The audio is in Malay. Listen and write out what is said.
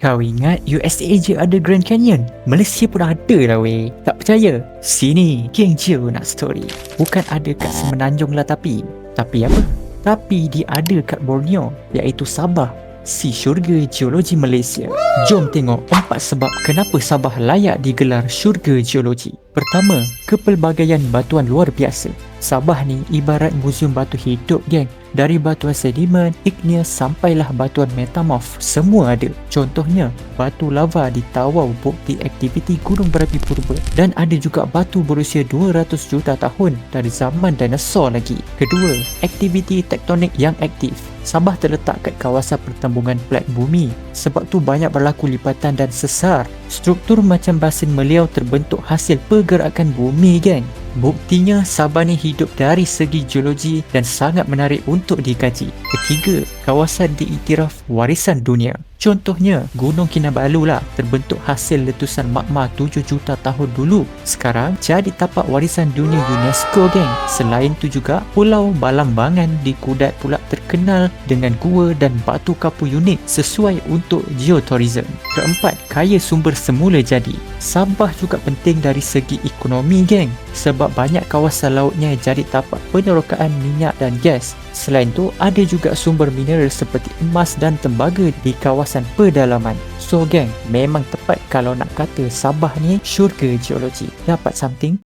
Kau ingat USA je ada Grand Canyon? Malaysia pun ada lah weh. Tak percaya? Sini, geng Geo nak story. Bukan ada kat Semenanjung lah tapi. Tapi apa? Tapi dia ada kat Borneo, iaitu Sabah. Si syurga geologi Malaysia. Jom tengok empat sebab kenapa Sabah layak digelar syurga geologi. Pertama, kepelbagaian batuan luar biasa. Sabah ni ibarat muzium batu hidup geng. Dari batuan sedimen, igneous sampailah batuan metamorph, semua ada. Contohnya, batu lava di Tawau bukti aktiviti gunung berapi purba dan ada juga batu berusia 200 juta tahun dari zaman dinosaur lagi. Kedua, aktiviti tektonik yang aktif. Sabah terletak kat kawasan pertembungan plat bumi. Sebab tu banyak berlaku lipatan dan sesar. Struktur macam basin meliau terbentuk hasil pergerakan bumi kan. Buktinya Sabah ni hidup dari segi geologi dan sangat menarik untuk dikaji. Ketiga, kawasan diiktiraf warisan dunia. Contohnya, Gunung Kinabalu lah terbentuk hasil letusan magma 7 juta tahun dulu. Sekarang jadi tapak warisan dunia UNESCO geng. Selain tu juga, Pulau Balambangan di Kudat pula terkenal dengan gua dan batu kapu unik sesuai untuk geotourism. Keempat, kaya sumber semula jadi. Sabah juga penting dari segi ekonomi geng sebab banyak kawasan lautnya jadi tapak penerokaan minyak dan gas. Selain tu, ada juga sumber mineral seperti emas dan tembaga di kawasan pedalaman. So gang, memang tepat kalau nak kata Sabah ni syurga geologi. Dapat something?